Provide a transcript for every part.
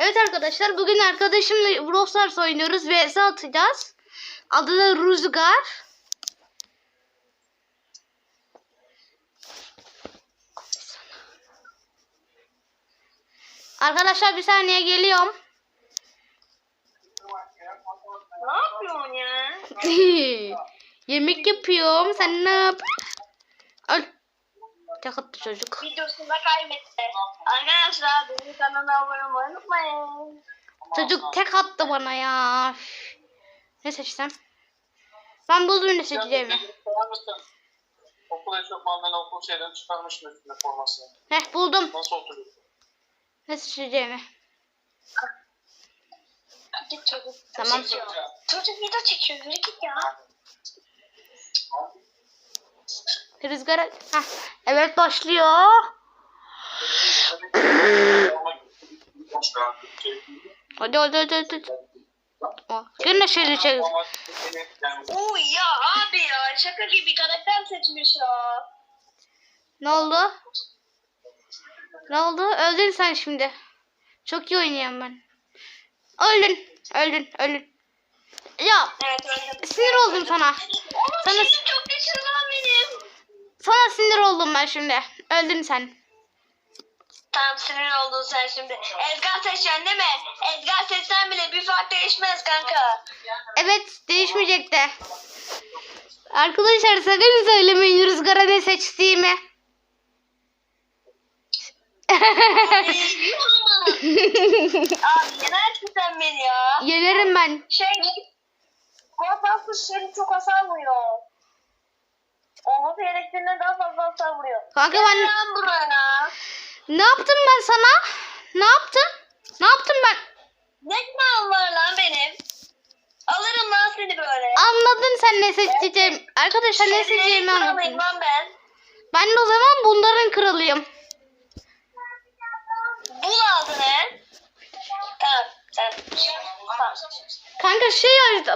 Evet arkadaşlar bugün arkadaşımla Brawl Stars oynuyoruz ve vs atacağız. Adı da Rüzgar. Arkadaşlar bir saniye geliyorum. Ne yapıyorsun ya? Yemek yapıyorum. Sen ne yap? Tek attı çocuk. Videosunda kaybetti. Arkadaşlar benim kanala abone olmayı unutmayın. Çocuk tek attı bana ya. Ne seçsem? Ben buldum ne seçeceğimi. Okul eşofmanlarını okul şeyden çıkarmış mı üstüne formasını? Heh buldum. Nasıl oturuyorsun? Ne seçeceğimi. Git çocuk. Tamam. Çocuk video çekiyor. Yürü git ya. Rüzgara. Heh. Evet başlıyor. Hadi hadi hadi hadi. Oh, Gene şeyli çek. Uy ya abi ya. Şaka gibi karakter seçmiş ya. Ne oldu? Ne oldu? Öldün sen şimdi. Çok iyi oynuyorum ben. Öldün. Öldün. Öldün. Ya Evet öyle. sinir oldum sana. Oğlum Sana- çok lan benim. Sana sinir oldum ben şimdi. Öldün sen. Tamam sinir oldun sen şimdi. Edgar seçeceksin değil mi? Edgar seçsen bile bir fark değişmez kanka. Evet değişmeyecek de. Arkadaşlar sakın söylemeyin rüzgara ne seçtiğimi. Abi yenersin sen beni ya. Yenerim ben. Şey, Korkmazsız seni çok hasar vuruyor. Olması gerektiğinden daha fazla hasar vuruyor. Kanka Gel ben lan buraya. ne yaptım ben sana? Ne yaptım? Ne yaptım ben? Ne günahım var lan benim? Alırım lan seni böyle. Anladın sen ne seçeceğim. Arkadaşlar ne seçeceğimi anlattım. lan ben. Ben de o zaman bunların kralıyım. Bul aldın he. Tamam sen. Tamam. Kanka şey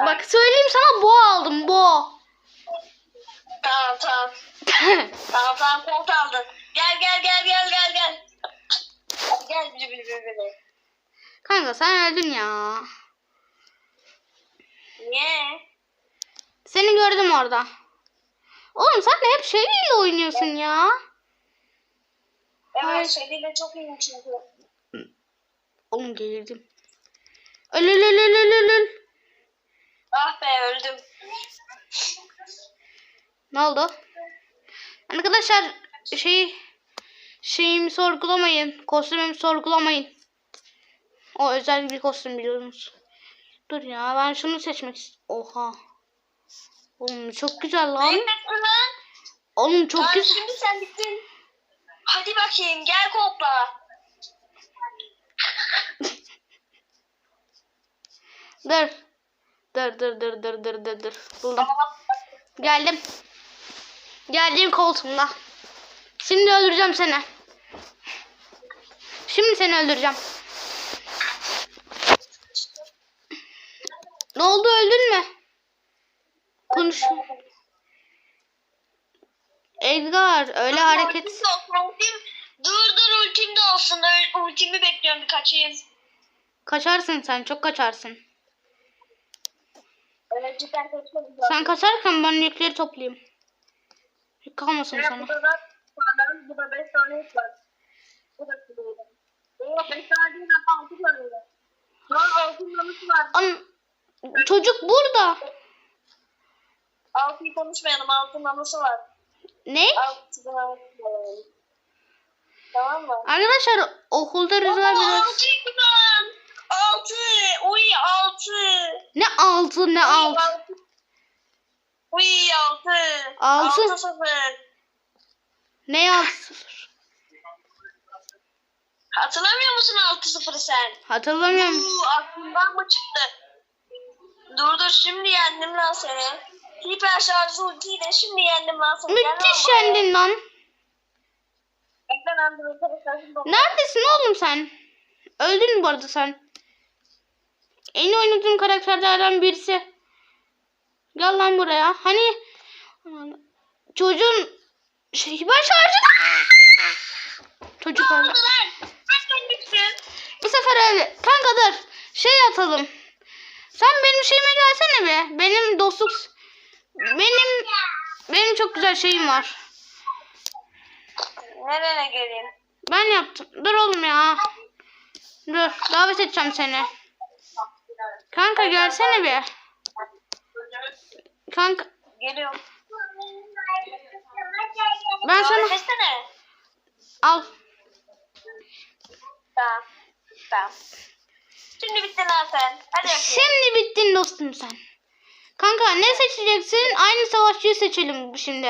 bak söyleyeyim sana bo aldım bo. Tamam tamam. Tamam tamam kolt aldın. Gel gel gel gel gel gel. Gel biri biri biri biri. Kanka sen öldün ya. Niye? Seni gördüm orada. Oğlum sen de hep şeyiyle oynuyorsun ya. Evet şeyiyle çok iyiyim çünkü. Oğlum gelirdim. Öl öl öl öl öl, öl. Ah be öldüm. Ne oldu? Arkadaşlar şey şeyimi sorgulamayın. Kostümümü sorgulamayın. O özel bir kostüm biliyorsunuz. Dur ya ben şunu seçmek istiyorum. Oha. Oğlum çok güzel lan. Oğlum çok Tamam, güzel. şimdi sen bittin. Hadi bakayım gel kopla. Dur. Dur dur dur dur dur dur dur. Buldum. Geldim. Geldim koltuğumda. Şimdi öldüreceğim seni. Şimdi seni öldüreceğim. Ne oldu öldün mü? Konuş. Edgar öyle hareket. Ultim. Dur dur ultim de olsun. Ultimi bekliyorum kaçayım. Kaçarsın sen çok kaçarsın. Sen kaçarken ben yükleri toplayayım. Yük kalmasın sana. Burada da puanlarım, burada 5 tane yük var. Bu da şurada. Oo 5 tane değil hatta 6 tane var. Şu an 6 numarası var. An çocuk burada. 6'yı konuşmayalım 6 numarası var. Ne? 6 numarası var. Tamam mı? Arkadaşlar okulda rüzgar biraz... 6 kullan. 6. Uy 6. Ne altı ne alt. Uy 6. Altı. 6 0. Ne alt sıfır? Hatırlamıyor musun 6-0'ı sen? Hatırlamıyorum. Uuu aklımdan mı çıktı? Dur dur şimdi yendim lan seni. Hiper şarjı ultiyle şimdi yendim lan seni. Gel lan Müthiş buraya. yendin lan. Neredesin oğlum sen? Öldün mü bu arada sen? En oynadığım karakterlerden birisi. Gel lan buraya. Hani çocuğun şey ben şarjı Çocuk öldü. Bu sefer öyle. Kanka dur. Şey atalım. Sen benim şeyime gelsene be. Benim dostluk... Benim... Benim çok güzel şeyim var. Nereye geleyim? Ben yaptım. Dur oğlum ya. Dur. Davet edeceğim seni. Kanka gelsene bir. Kanka Geliyorum. ben sana etsene. al. Tamam. Tamam. Şimdi bittin ha sen. Hadi yapayım. Şimdi bittin dostum sen. Kanka ne seçeceksin? Aynı savaşçıyı seçelim şimdi.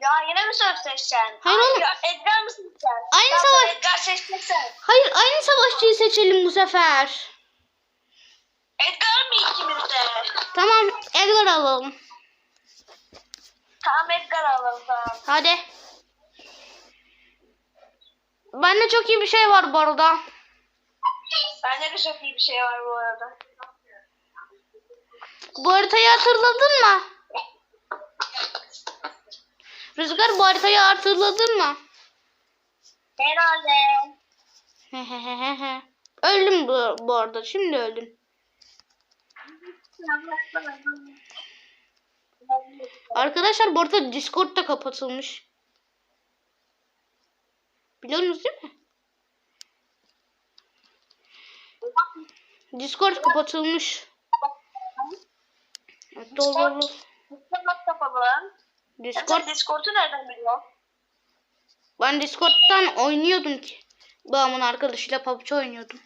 Ya yine mi söz seçeceksin? Hayır oğlum. Edgar mı seçeceksin? Aynı savaş- Edgar seçeceksen. Hayır aynı savaşçıyı seçelim bu sefer. Edgar mı ikimiz de? Tamam Edgar alalım. Tamam Edgar alalım tamam. Hadi. Bende çok iyi bir şey var bu arada. Bende de çok iyi bir şey var bu arada. Bu haritayı hatırladın mı? Rüzgar bu haritayı hatırladın mı? Herhalde. öldüm bu, bu arada. Şimdi öldüm. Arkadaşlar bu arada Discord da kapatılmış. Biliyorsunuz değil mi? Discord kapatılmış. Discord? Discord. Discord'u nereden biliyorsun? Ben Discord'dan oynuyordum ki. Babamın arkadaşıyla PUBG oynuyordum.